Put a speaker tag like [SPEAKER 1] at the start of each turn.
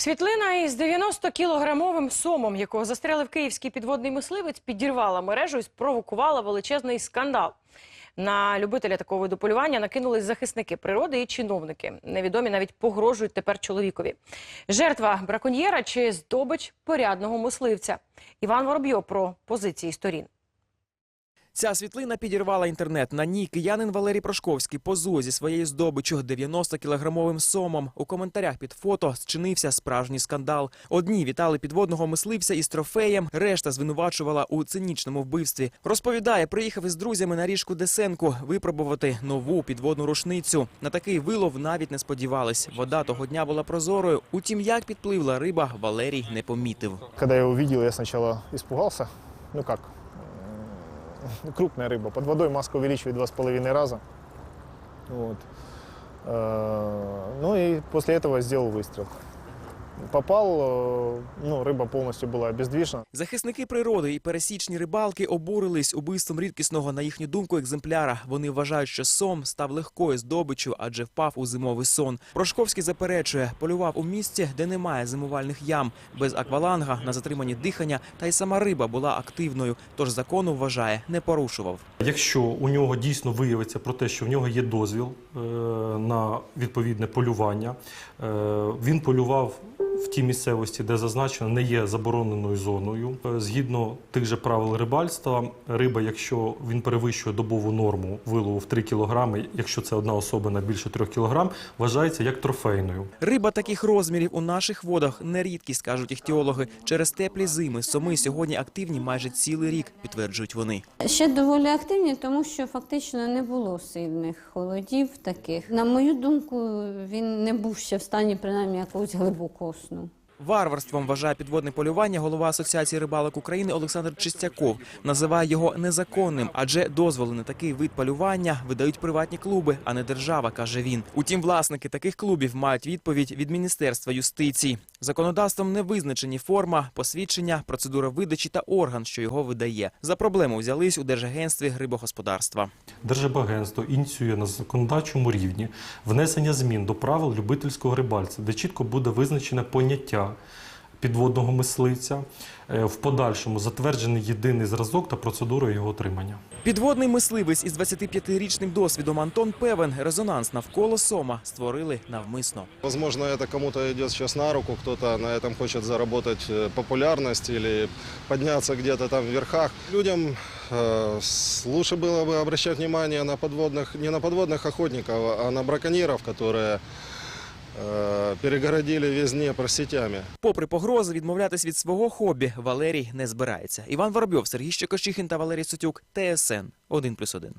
[SPEAKER 1] Світлина із 90-кілограмовим сомом, якого застрелив київський підводний мисливець, підірвала мережу і спровокувала величезний скандал. На любителя такого виду полювання накинулись захисники природи і чиновники. Невідомі навіть погрожують тепер чоловікові. Жертва браконьєра чи здобич порядного мисливця. Іван Воробйов про позиції сторін.
[SPEAKER 2] Ця світлина підірвала інтернет. На ній киянин Валерій Прошковський позує зі своєю здобиччю 90-кілограмовим сомом. У коментарях під фото зчинився справжній скандал. Одні вітали підводного мисливця із трофеєм, решта звинувачувала у цинічному вбивстві. Розповідає, приїхав із друзями на річку Десенку випробувати нову підводну рушницю. На такий вилов навіть не сподівались. Вода того дня була прозорою. Утім, як підпливла риба, Валерій не помітив.
[SPEAKER 3] Когда я увидел, я сначала испугался. Ну м, крупная рыба. Под водой маска увеличивает два с половиной раза. Вот. Э, Ну и после этого сделал выстрел. Попал, э, ну, рыба полностью была обездвижена.
[SPEAKER 2] Захисники природи і пересічні рибалки обурились убивством рідкісного, на їхню думку, екземпляра. Вони вважають, що сом став легкою здобиччю, адже впав у зимовий сон. Прошковський заперечує, полював у місці, де немає зимувальних ям, без акваланга, на затриманні дихання, та й сама риба була активною. Тож закону вважає, не порушував.
[SPEAKER 4] Якщо у нього дійсно виявиться про те, що в нього є дозвіл е, на відповідне полювання, е, він полював в тій місцевості, де зазначено, не є забороненою зоною. Е, Згідно тих же правил рибальства, риба, якщо він перевищує добову норму вилову в 3 кг, якщо це одна особина більше 3 кг, вважається як трофейною.
[SPEAKER 2] Риба таких розмірів у наших водах не рідкість, кажуть іхтіологи. Через теплі зими соми сьогодні активні майже цілий рік, підтверджують вони.
[SPEAKER 5] Ще доволі активні, тому що фактично не було сильних холодів таких. На мою думку, він не був ще в стані принаймні якогось глибокого сну. não.
[SPEAKER 2] Варварством вважає підводне полювання голова Асоціації рибалок України Олександр Чистяков. Називає його незаконним, адже дозволи на такий вид полювання видають приватні клуби, а не держава, каже він. Утім, власники таких клубів мають відповідь від Міністерства юстиції. Законодавством не визначені форма, посвідчення, процедура видачі та орган, що його видає. За проблему взялись у Держагентстві рибогосподарства.
[SPEAKER 4] Держбагентство ініціює на законодавчому рівні внесення змін до правил любительського рибальства, де чітко буде визначене поняття підводного мисливця, е, в подальшому затверджений єдиний зразок та процедура його отримання.
[SPEAKER 2] Підводний мисливець із 25-річним досвідом Антон певен, резонанс навколо сома створили навмисно.
[SPEAKER 6] Возможно, это кому-то идет сейчас на руку, кто-то на этом хочет заработать э, популярность или подняться где-то там в верхах. Людям э, с- лучше было бы обращать внимание на подводных, не на подводных охотников, а на браконьеров, которые э, перегородили весь Днепр сетями.
[SPEAKER 2] Попри погрози, відмовлятись від свого хобі Валерій не збирається. Іван Воробйов, Сергій Щекошіхін та Валерій Сутюк. ТСН 1+,1.